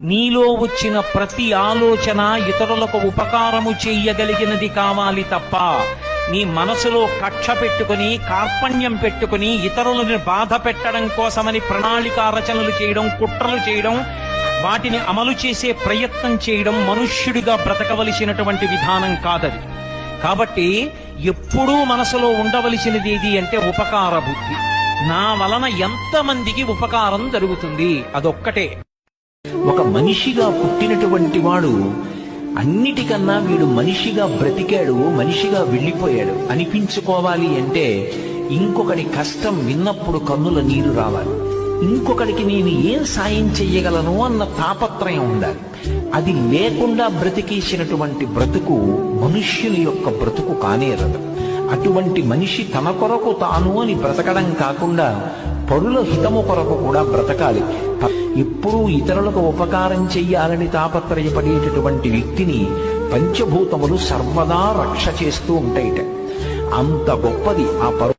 నీలో వచ్చిన ప్రతి ఆలోచన ఇతరులకు ఉపకారము చేయగలిగినది కావాలి తప్ప నీ మనసులో కక్ష పెట్టుకుని కార్పణ్యం పెట్టుకుని ఇతరులని బాధ పెట్టడం కోసమని ప్రణాళిక రచనలు చేయడం కుట్రలు చేయడం వాటిని అమలు చేసే ప్రయత్నం చేయడం మనుష్యుడిగా బ్రతకవలసినటువంటి విధానం కాదది. కాబట్టి ఎప్పుడూ మనసులో ఉండవలసినది ఏది అంటే ఉపకార బుద్ధి. నా వలన ఎంతమందికి ఉపకారం జరుగుతుంది? అదొక్కటే. ఒక మనిషిగా పుట్టినటువంటి వాడు అన్నిటికన్నా వీడు మనిషిగా బ్రతికాడు మనిషిగా వెళ్ళిపోయాడు. అనిపించుకోవాలి అంటే ఇంకొకడి కష్టం విన్నప్పుడు కన్నుల నీరు రావాలి. ఇంకొకడికి నేను ఏం సాయం చెయ్యగలను అన్న తాపత్రయం ఉండాలి. అది లేకుండా బ్రతికేసినటువంటి బ్రతుకు మనుష్యుని యొక్క బ్రతుకు కానేరదు అటువంటి మనిషి తన కొరకు తాను అని బ్రతకడం కాకుండా పరుల హితము కొరకు కూడా బ్రతకాలి. ఇప్పుడు ఇతరులకు ఉపకారం చెయ్యాలని తాపత్రయపడేటటువంటి వ్యక్తిని పంచభూతములు సర్వదా రక్ష చేస్తూ ఉంటాయిట. అంత గొప్పది ఆ పరు